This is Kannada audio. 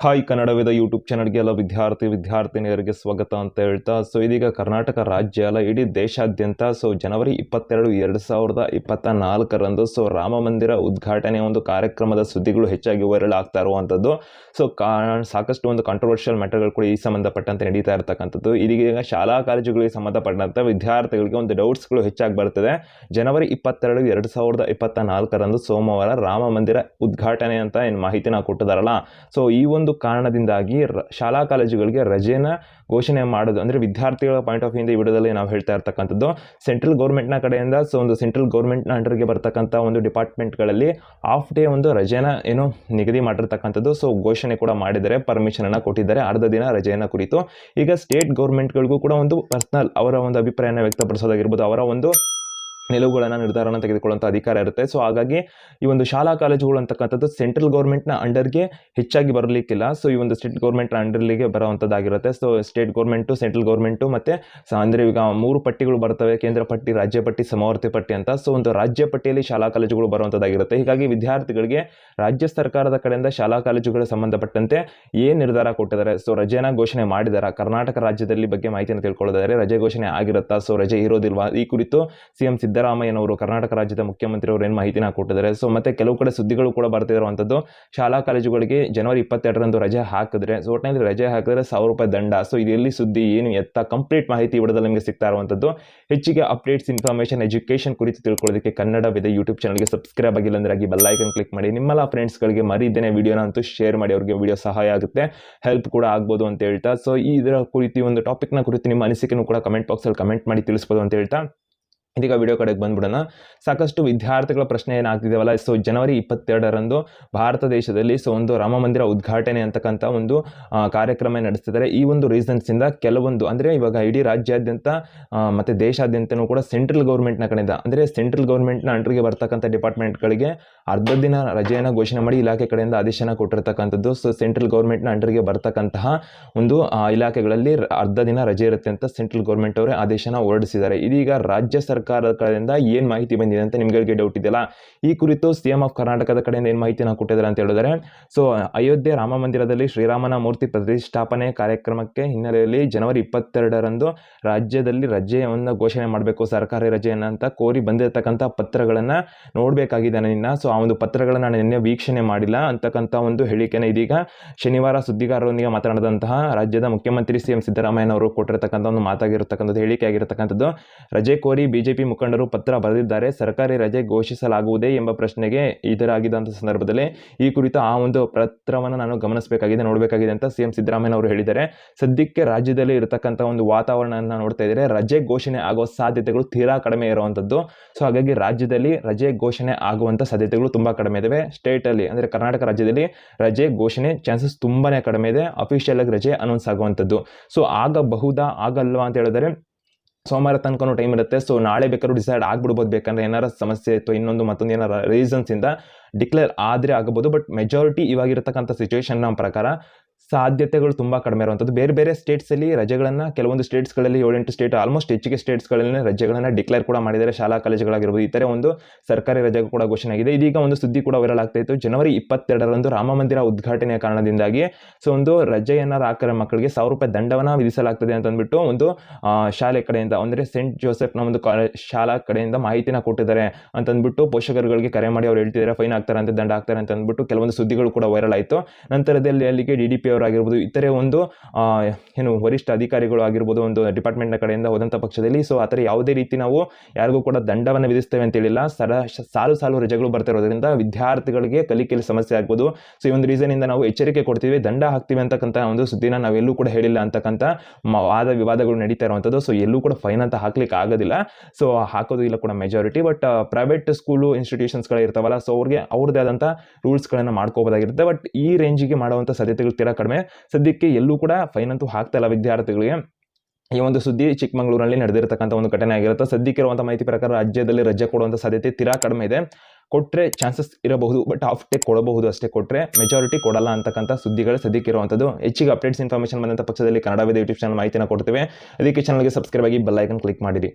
ಹಾಯ್ ಕನ್ನಡವಿದ ಯೂಟ್ಯೂಬ್ ಚಾನಲ್ಗೆ ಎಲ್ಲ ವಿದ್ಯಾರ್ಥಿ ವಿದ್ಯಾರ್ಥಿನಿಯರಿಗೆ ಸ್ವಾಗತ ಅಂತ ಹೇಳ್ತಾ ಸೊ ಇದೀಗ ಕರ್ನಾಟಕ ರಾಜ್ಯ ಅಲ್ಲ ಇಡೀ ದೇಶಾದ್ಯಂತ ಸೊ ಜನವರಿ ಇಪ್ಪತ್ತೆರಡು ಎರಡು ಸಾವಿರದ ಇಪ್ಪತ್ತ ನಾಲ್ಕರಂದು ಸೊ ರಾಮ ಮಂದಿರ ಉದ್ಘಾಟನೆ ಒಂದು ಕಾರ್ಯಕ್ರಮದ ಸುದ್ದಿಗಳು ಹೆಚ್ಚಾಗಿ ವೈರಲ್ ಆಗ್ತಾ ಇರುವಂಥದ್ದು. ಸೊ ಕಾ, ಸಾಕಷ್ಟು ಒಂದು ಕಾಂಟ್ರವರ್ಷಿಯಲ್ ಮ್ಯಾಟರ್ಗಳು ಕೂಡ ಈ ಸಂಬಂಧಪಟ್ಟಂತೆ ನಡೀತಾ ಇರತಕ್ಕಂಥದ್ದು. ಇದೀಗ ಶಾಲಾ ಕಾಲೇಜುಗಳಿಗೆ ಸಂಬಂಧಪಟ್ಟಂತೆ ವಿದ್ಯಾರ್ಥಿಗಳಿಗೆ ಒಂದು ಡೌಟ್ಸ್ಗಳು ಹೆಚ್ಚಾಗಿ ಬರ್ತದೆ ಜನವರಿ ಇಪ್ಪತ್ತೆರಡು ಎರಡು ಸಾವಿರದ ಇಪ್ಪತ್ತ ನಾಲ್ಕರಂದು ಸೋಮವಾರ ರಾಮ ಮಂದಿರ ಉದ್ಘಾಟನೆ ಅಂತ ಏನು ಮಾಹಿತಿನ ಕೊಟ್ಟಿದಾರಲ್ಲ ಸೊ ಈ ಒಂದು ಕಾರಣದಿಂದಾಗಿ ರ- ಶಾಲಾ ಕಾಲೇಜುಗಳಿಗೆ ರಜೆನ ಘೋಷಣೆ ಮಾಡೋದು, ಅಂದರೆ ವಿದ್ಯಾರ್ಥಿಗಳ ಪಾಯಿಂಟ್ ಆಫ್ ಇಂದ ಈ ವಿಡಿಯೋದಲ್ಲಿ ನಾವು ಹೇಳ್ತಾ ಇರ್ತಕ್ಕಂಥದ್ದು. ಸೆಂಟ್ರಲ್ ಗೌರ್ಮೆಂಟ್ನ ಕಡೆಯಿಂದ ಸೊ, ಒಂದು ಸೆಂಟ್ರಲ್ ಗೌರ್ಮೆಂಟ್ನ ಅಂಡರ್ಗೆ ಬರ್ತಕ್ಕಂಥ ಒಂದು ಡಿಪಾರ್ಟ್ಮೆಂಟ್ಗಳಲ್ಲಿ ಹಾಫ್ ಡೇ ಒಂದು ರಜೆನ ಏನು ನಿಗದಿ ಮಾಡಿರ್ತಕ್ಕಂಥದ್ದು. ಸೊ ಘೋಷಣೆ ಕೂಡ ಮಾಡಿದ್ದಾರೆ ಪರ್ಮಿಷನನ್ನು ಕೊಟ್ಟಿದ್ದಾರೆ, ಅರ್ಧ ದಿನ ರಜೆಯನ್ನು ಕುರಿತು. ಈಗ ಸ್ಟೇಟ್ ಗೌರ್ಮೆಂಟ್ಗಳಿಗೂ ಕೂಡ ಒಂದು ಪರ್ಸ್ನಲ್ ಅವರ ಒಂದು ಅಭಿಪ್ರಾಯನ ವ್ಯಕ್ತಪಡಿಸೋದಾಗಿರ್ಬೋದು, ಅವರ ಒಂದು ನಿಲುವುಗಳನ್ನು ನಿರ್ಧಾರನ ತೆಗೆದುಕೊಳ್ಳುವಂಥ ಅಧಿಕಾರ ಇರುತ್ತೆ. ಸೊ ಹಾಗಾಗಿ ಈ ಒಂದು ಶಾಲಾ ಕಾಲೇಜುಗಳು ಅಂತಕ್ಕಂಥದ್ದು ಸೆಂಟ್ರಲ್ ಗೌರ್ಮೆಂಟ್ನ ಅಂಡರ್ಗೆ ಹೆಚ್ಚಾಗಿ ಬರಲಿಕ್ಕಿಲ್ಲ. ಸೊ ಈ ಒಂದು ಸ್ಟೇಟ್ ಗೌರ್ಮೆಂಟ್ನ ಅಂಡರ್ಲಿಗೆ ಬರುವಂಥದ್ದಾಗಿರುತ್ತೆ so state government central government ಮತ್ತು ಅಂದರೆ ಈಗ ಮೂರು ಪಟ್ಟಿಗಳು ಬರ್ತವೆ. ಕೇಂದ್ರ ಪಟ್ಟಿ, ರಾಜ್ಯ ಪಟ್ಟಿ, ಸಮವರ್ತಿ ಪಟ್ಟಿ ಅಂತ. ಸೊ ಒಂದು ರಾಜ್ಯ ಪಟ್ಟಿಯಲ್ಲಿ ಶಾಲಾ ಕಾಲೇಜುಗಳು ಬರುವಂಥದ್ದಾಗಿರುತ್ತೆ ಹೀಗಾಗಿ ವಿದ್ಯಾರ್ಥಿಗಳಿಗೆ ರಾಜ್ಯ ಸರ್ಕಾರದ ಕಡೆಯಿಂದ ಶಾಲಾ ಕಾಲೇಜುಗಳ ಸಂಬಂಧಪಟ್ಟಂತೆ ಏನು ನಿರ್ಧಾರ ಕೊಟ್ಟಿದ್ದಾರೆ? ಸೊ ರಜೆನ ಘೋಷಣೆ ಮಾಡಿದ್ದಾರೆ ಕರ್ನಾಟಕ ರಾಜ್ಯದಲ್ಲಿ ಬಗ್ಗೆ ಮಾಹಿತಿಯನ್ನು ತಿಳ್ಕೊಳ್ಳೋದಾದರೆ ರಜೆ ಘೋಷಣೆ ಆಗಿರುತ್ತಾ? ಸೊ ರಜೆ ಇರೋದಿಲ್ವಾ? ಈ ಕುರಿತು ಸಿ ಎಂ ಸಿದ್ದರಾಮಯ್ಯನವರು, ಕರ್ನಾಟಕ ರಾಜ್ಯದ ಮುಖ್ಯಮಂತ್ರಿ ಅವರು ಏನು ಮಾಹಿತಿನ ಕೊಟ್ಟಿದ್ದಾರೆ? ಸೊ ಮತ್ತೆ ಕೆಲವು ಕಡೆ ಸುದ್ದಿಗಳು ಕೂಡ ಬರ್ತಿರುವಂಥದ್ದು ಶಾಲಾ ಕಾಲೇಜುಗಳಿಗೆ ಜನವರಿ ಇಪ್ಪತ್ತೆರಡರಂದು ರಜೆ ಹಾಕಿದ್ರೆ ಸೊ ಒಟ್ಟಿನಲ್ಲಿ ರಜೆ ಹಾಕಿದ್ರೆ ಸಾವಿರ ರೂಪಾಯಿ ದಂಡ. ಸೊ ಇದು ಸುದ್ದಿ, ಏನು ಎತ್ತ ಕಂಪ್ಲೀಟ್ ಮಾಹಿತಿ ವಿಡದಲ್ಲಿ ನಿಮಗೆ ಸಿಗ್ತಾ ಇರುವಂಥದ್ದು. ಹೆಚ್ಚಿಗೆ ಅಪ್ಡೇಟ್ಸ್ ಇನ್ಫಾರ್ಮೇಷನ್ ಎಜುಕೇಷನ್ ಕುರಿತು ತಿಳ್ಕೊಳ್ಳೋದಕ್ಕೆ ಕನ್ನಡವಿದೆ ಯೂಟ್ಯೂಬ್ ಚಾನಲ್ಗೆ ಸಬ್ಸ್ಕ್ರೈಬ್ ಆಗಿಲ್ಲ ಅಂದ್ರೆ ಆಗಿ ಬೆಲ್ಲೈಕನ್ ಕ್ಲಿಕ್ ಮಾಡಿ. ನಿಮ್ಮೆಲ್ಲ ಫ್ರೆಂಡ್ಸ್ಗಳಿಗೆ ಮರಿದ್ದೇನೆ ವಿಡಿಯೋನ ಅಂತೂ ಶೇರ್ ಮಾಡಿ, ಅವ್ರಿಗೆ ವಿಡಿಯೋ ಸಹಾಯ ಆಗುತ್ತೆ ಹೆಲ್ಪ್ ಕೂಡ ಆಗ್ಬೋದು ಅಂತ ಹೇಳ್ತಾ. ಸೊ ಇದರ ಕುರಿತು ಒಂದು ಟಾಪಿಕ್ನ ಕುರಿತು ನಿಮ್ಮ ಅನಿಸಿಕೆನೂ ಕೂಡ ಕಮೆಂಟ್ ಬಾಕ್ಸಲ್ಲಿ ಕಮೆಂಟ್ ಮಾಡಿ ತಿಳಿಸ್ಬೋದು ಅಂತ ಹೇಳ್ತಾ. ಇದೀಗ ವಿಡಿಯೋ ಕಡೆಗೆ ಬಂದ್ಬಿಡೋಣ. ಸಾಕಷ್ಟು ವಿದ್ಯಾರ್ಥಿಗಳ ಪ್ರಶ್ನೆ ಏನಾಗ್ತಿದ್ದಾವಲ್ಲ ಸೊ ಜನವರಿ ಇಪ್ಪತ್ತೆರಡರಂದು ಭಾರತ ದೇಶದಲ್ಲಿ ಸೊ ಒಂದು ರಾಮ ಮಂದಿರ ಉದ್ಘಾಟನೆ ಅಂತಕ್ಕಂಥ ಒಂದು ಕಾರ್ಯಕ್ರಮ ನಡೆಸ್ತಿದ್ದಾರೆ ಈ ಒಂದು ರೀಸನ್ಸಿಂದ ಕೆಲವೊಂದು, ಅಂದರೆ ಇವಾಗ ಇಡೀ ರಾಜ್ಯಾದ್ಯಂತ ಮತ್ತು ದೇಶಾದ್ಯಂತನೂ ಕೂಡ ಸೆಂಟ್ರಲ್ ಗೌರ್ಮೆಂಟ್ನ ಕಡೆಯಿಂದ, ಅಂದರೆ ಸೆಂಟ್ರಲ್ ಗೌರ್ಮೆಂಟ್ನ ಅಂಡರ್ಗೆ ಬರ್ತಕ್ಕಂಥ ಡಿಪಾರ್ಟ್ಮೆಂಟ್ಗಳಿಗೆ ಅರ್ಧ ದಿನ ರಜೆಯನ್ನು ಘೋಷಣೆ ಮಾಡಿ ಇಲಾಖೆ ಕಡೆಯಿಂದ ಆದೇಶನ ಕೊಟ್ಟಿರ್ತಕ್ಕಂಥದ್ದು. ಸೊ ಸೆಂಟ್ರಲ್ ಗೌರ್ಮೆಂಟ್ನ ಅಂಡರ್ಗೆ ಬರ್ತಕ್ಕಂತಹ ಒಂದು ಇಲಾಖೆಗಳಲ್ಲಿ ಅರ್ಧ ದಿನ ರಜೆ ಇರುತ್ತೆ ಅಂತ ಸೆಂಟ್ರಲ್ ಗೌರ್ಮೆಂಟ್ ಅವರೇ ಆದೇಶನ ಹೊರಡಿಸಿದ್ದಾರೆ. ಇದೀಗ ರಾಜ್ಯ ಸರ್ಕಾರದ ಕಡೆಯಿಂದ ಏನು ಮಾಹಿತಿ ಬಂದಿದೆ ಅಂತ ನಿಮಗೆ ಡೌಟ್ ಇದೆಯಲ್ಲ? ಈ ಕುರಿತು ಸಿಎಂ ಆಫ್ ಕರ್ನಾಟಕದ ಕಡೆಯಿಂದ ಏನು ಮಾಹಿತಿನ ಕೊಟ್ಟಿದ್ದಾರೆ ಅಂತ ಹೇಳಿದರೆ ಸೊ ಅಯೋಧ್ಯೆ ರಾಮ ಮಂದಿರದಲ್ಲಿ ಶ್ರೀರಾಮನ ಮೂರ್ತಿ ಪ್ರತಿಷ್ಠಾಪನೆ ಕಾರ್ಯಕ್ರಮಕ್ಕೆ ಹಿನ್ನೆಲೆಯಲ್ಲಿ ಜನವರಿ ಇಪ್ಪತ್ತೆರಡರಂದು ರಾಜ್ಯದಲ್ಲಿ ರಜೆಯನ್ನು ಘೋಷಣೆ ಮಾಡಬೇಕು, ಸರ್ಕಾರಿ ರಜೆಯನ್ನು ಅಂತ ಕೋರಿ ಬಂದಿರತಕ್ಕಂಥ ಪತ್ರಗಳನ್ನು ನೋಡಬೇಕಾಗಿದೆ ನಿನ್ನ. ಸೊ ಆ ಒಂದು ಪತ್ರಗಳನ್ನು ನಾನು ನಿನ್ನೆ ವೀಕ್ಷಣೆ ಮಾಡಿಲ್ಲ ಅಂತಕ್ಕಂಥ ಒಂದು ಹೇಳಿಕೆನ ಇದೀಗ. ಶನಿವಾರ ಸುದ್ದಿಗಾರರೊಂದಿಗೆ ಮಾತನಾಡಿದಂತಹ ರಾಜ್ಯದ ಮುಖ್ಯಮಂತ್ರಿ ಸಿ ಎಂ ಸಿದ್ದರಾಮಯ್ಯನವರು ಕೊಟ್ಟಿರತಕ್ಕಂಥ ಒಂದು ಮಾತಾಗಿರತಕ್ಕಂಥದ್ದು ಹೇಳಿಕೆ ಆಗಿರತಕ್ಕಂಥದ್ದು ರಜೆ ಕೋರಿ ಬಿಜೆಪಿ ಮುಖಂಡರು ಪತ್ರ ಬರೆದಿದ್ದಾರೆ. ಸರ್ಕಾರಿ ರಜೆ ಘೋಷಿಸಲಾಗುವುದೇ ಎಂಬ ಪ್ರಶ್ನೆಗೆ ಇದರಾಗಿದ್ದಂಥ ಸಂದರ್ಭದಲ್ಲಿ ಈ ಕುರಿತು ಆ ಒಂದು ಪತ್ರವನ್ನು ನಾನು ಗಮನಿಸಬೇಕಾಗಿದೆ, ನೋಡಬೇಕಾಗಿದೆ ಅಂತ ಸಿ ಎಂ ಸಿದ್ದರಾಮಯ್ಯನವರು ಹೇಳಿದ್ದಾರೆ. ಸದ್ಯಕ್ಕೆ ರಾಜ್ಯದಲ್ಲಿ ಇರತಕ್ಕಂಥ ಒಂದು ವಾತಾವರಣವನ್ನು ನೋಡ್ತಾ ಇದ್ದಾರೆ ರಜೆ ಘೋಷಣೆ ಆಗುವ ಸಾಧ್ಯತೆಗಳು ತೀರಾ ಕಡಿಮೆ ಇರುವಂಥದ್ದು. ಸೊ, ಹಾಗಾಗಿ ರಾಜ್ಯದಲ್ಲಿ ರಜೆ ಘೋಷಣೆ ಆಗುವಂಥ ಸಾಧ್ಯತೆಗಳು ತುಂಬ ಕಡಿಮೆ ಇದಾವೆ. ಸ್ಟೇಟಲ್ಲಿ ಅಂದರೆ ಕರ್ನಾಟಕ ರಾಜ್ಯದಲ್ಲಿ ರಜೆ ಘೋಷಣೆ ಚಾನ್ಸಸ್ ತುಂಬಾ ಕಡಿಮೆ ಇದೆ. ಅಫಿಷಿಯಲ್ ಆಗಿ ರಜೆ ಅನೌನ್ಸ್ ಆಗುವಂಥದ್ದು. ಸೊ, ಆಗಬಹುದಾ, ಆಗಲ್ವಾ ಅಂತ ಹೇಳಿದ್ರೆ ಸೋಮವಾರ ತನಕನೂ ಟೈಮ್ ಇರುತ್ತೆ. ಸೊ ನಾಳೆ ಬೇಕಾದ್ರೂ ಡಿಸೈಡ್ ಆಗ್ಬಿಡ್ಬೋದು. ಬೇಕಂದ್ರೆ ಏನಾರ ಸಮಸ್ಯೆ ಇತ್ತು, ಇನ್ನೊಂದು ಮತ್ತೊಂದು ಏನಾರ ರೀಸನ್ಸಿಂದ ಡಿಕ್ಲೇರ್ ಆದರೆ ಆಗಬಹುದು, ಬಟ್ ಮೆಜಾರಿಟಿ ಇವಾಗಿರತಕ್ಕಂಥ ಸಿಚುವೇಶನ್ ನಮ್ಮ ಪ್ರಕಾರ ಸಾಧ್ಯತೆಗಳು ತುಂಬ ಕಡಿಮೆ ಇರುವಂಥದ್ದು. ಬೇರೆ ಬೇರೆ ಸ್ಟೇಟ್ಸಲ್ಲಿ ರಜೆಗಳನ್ನು, ಕೆಲವೊಂದು ಸ್ಟೇಟ್ಸ್ಗಳಲ್ಲಿ ಏಳೆಂಟು ಸ್ಟೇಟ್ ಆಲ್ಮೋಸ್ಟ್ ಹೆಚ್ಚಿಗೆ ಸ್ಟೇಟ್ಸ್ಗಳಲ್ಲಿ ರಜೆಗಳನ್ನು ಡಿಕ್ಲೇರ್ ಕೂಡ ಮಾಡಿದ್ದಾರೆ. ಶಾಲಾ, ಕಾಲೇಜುಗಳಾಗಿರ್ಬೋದು ಥರ ಒಂದು ಸರ್ಕಾರಿ ರಜೆ ಕೂಡ ಘೋಷಣೆ ಆಗಿದೆ. ಇದೀಗ ಒಂದು ಸುದ್ದಿ ಕೂಡ ವೈರಲ್ ಆಗ್ತಾ ಇತ್ತು. ಜನವರಿ ಇಪ್ಪತ್ತೆರಡರಂದು ರಾಮ ಮಂದಿರ ಉದ್ಘಾಟನೆಯ ಕಾರಣದಿಂದಾಗಿ ಸೊ ಒಂದು ರಜೆಯನ್ನು ಹಾಕಿರೋ ಮಕ್ಕಳಿಗೆ ಸಾವಿರ ರೂಪಾಯಿ ದಂಡವನ್ನು ವಿಧಿಸಲಾಗ್ತದೆ ಅಂತ ಅಂದ್ಬಿಟ್ಟು ಒಂದು ಶಾಲೆ ಕಡೆಯಿಂದ, ಅಂದರೆ ಸೆಂಟ್ ಜೋಸೆಫ್ನ ಒಂದು ಶಾಲಾ ಕಡೆಯಿಂದ ಮಾಹಿತಿನ ಕೊಟ್ಟಿದ್ದಾರೆ ಅಂತಂದ್ಬಿಟ್ಟು ಪೋಷಕರುಗಳಿಗೆ ಕರೆ ಮಾಡಿ ಅವ್ರು ಹೇಳ್ತಿದ್ದಾರೆ. ಫೈನ್ ಆಗ್ತಾರೆ ಅಂತ ದಂಡ ಆಗ್ತಾರೆ ಅಂತ ಅಂದ್ಬಿಟ್ಟು ಕೆಲವೊಂದು ಸುದ್ದಿಗಳು ಕೂಡ ವೈರಲ್ ಆಯಿತು. ನಂತರದಲ್ಲಿ ಅಲ್ಲಿಗೆ ಡಿ ಡಿ ಪಿ ಅವರಾಗಿರ್ಬೋದು ಇತರೆ ಒಂದು ಏನು ವರಿಷ್ಠ ಅಧಿಕಾರಿಗಳು ಆಗಿರ್ಬೋದು, ಒಂದು ಡಿಪಾರ್ಟ್ಮೆಂಟ್ನ ಕಡೆಯಿಂದ ಹೋದಂಥ ಪಕ್ಷದಲ್ಲಿ. ಸೊ ಆ ಥರ ಯಾವುದೇ ರೀತಿ ನಾವು ಯಾರಿಗೂ ಕೂಡ ದಂಡವನ್ನು ವಿಧಿಸ್ತೇವೆ ಅಂತ ಹೇಳಿಲ್ಲ. ಸರ, ಸಾಲು ಸಾಲು ರಜೆಗಳು ಬರ್ತಾ ಇರೋದ್ರಿಂದ ವಿದ್ಯಾರ್ಥಿಗಳಿಗೆ ಕಲಿಕೆಯಲ್ಲಿ ಸಮಸ್ಯೆ ಆಗ್ಬೋದು. ಸೊ ಈ ಒಂದು ರೀಸನಿಂದ ನಾವು ಎಚ್ಚರಿಕೆ ಕೊಡ್ತೀವಿ. ದಂಡ ಹಾಕ್ತೀವಿ ಅಂತಕ್ಕಂಥ ಒಂದು ಸುದ್ದಿನ ನಾವೆಲ್ಲೂ ಕೂಡ ಹೇಳಿಲ್ಲ ಅಂತಕ್ಕಂಥ ವಾದ ವಿವಾದಗಳು ನಡೀತಾ ಇರುವಂಥದ್ದು ಸೊ ಎಲ್ಲೂ ಕೂಡ ಫೈನ್ ಅಂತ ಹಾಕ್ಲಿಕ್ಕೆ ಆಗೋದಿಲ್ಲ. ಸೊ ಹಾಕೋದು ಇಲ್ಲ ಕೂಡ ಮೆಜಾರಿಟಿ ಬಟ್ ಪ್ರೈವೇಟ್ ಸ್ಕೂಲು ಇನ್ಸ್ಟಿಟ್ಯೂಷನ್ಸ್ಗಳಿರ್ತಾವಲ್ಲ ಸೊ ಅವ್ರಿಗೆ ಅವ್ರದ್ದೇ ಆದಂಥ ರೂಲ್ಸ್ಗಳನ್ನು ಮಾಡ್ಕೋಬೋದಾಗಿರುತ್ತೆ. ಬಟ್ ಈ ರೇಂಜಿಗೆ ಮಾಡುವಂಥ ಸಾಧ್ಯತೆಗಳು ತೀರಾ ಕಡಿಮೆ. ಸದ್ಯಕ್ಕೆ ಎಲ್ಲೂ ಕೂಡ ಫೈನ್ ಅಂತೂ ಹಾಕ್ತಾ ಇಲ್ಲ ವಿದ್ಯಾರ್ಥಿಗಳಿಗೆ. ಈ ಒಂದು ಸುದ್ದಿ ಚಿಕ್ಕಮಗಳೂರಲ್ಲಿ ನಡೆದಿರತಕ್ಕಂಥ ಒಂದು ಘಟನೆ ಆಗಿರುತ್ತೆ. ಸದ್ಯಕ್ಕೆ ಇರುವಂಥ ಮಾಹಿತಿ ಪ್ರಕಾರ ರಾಜ್ಯದಲ್ಲಿ ರಜೆ ಕೊಡುವಂಥ ಸಾಧ್ಯತೆ ತೀರಾ ಕಡಿಮೆ ಇದೆ. ಕೊಟ್ಟರೆ ಚಾನ್ಸಸ್ ಇರಬಹುದು ಬಟ್ ಆಫ್ ಟೇಕ್ ಕೊಡಬಹುದು ಅಷ್ಟೇ. ಕೊಟ್ಟರೆ ಮೆಜಾರಿಟಿ ಕೊಡಲ್ಲ ಅಂತಕ್ಕಂಥ ಸುದ್ದಿಗಳು ಸದ್ಯಕ್ಕೆ ಇರುವಂಥದ್ದು ಹೆಚ್ಚಿಗೆ ಅಪ್ಡೇಟ್ಸ್ ಇನ್ಫಾರ್ಮೇಷನ್ ಬಂದಂಥ ಪಕ್ಷದಲ್ಲಿ ಕನ್ನಡ ಯೂಟ್ಯೂಬ್ ಚಾನಲ್ ಮಾಹಿತಿನ ಕೊಡ್ತೇವೆ. ಅದಕ್ಕೆ ಚಾನಲ್ಗೆ ಸಬ್ಸ್ಕ್ರೈಬ್ ಆಗಿ ಬೆಲ್ ಐಕನ್ ಕ್ಲಿಕ್ ಮಾಡಿರಿ.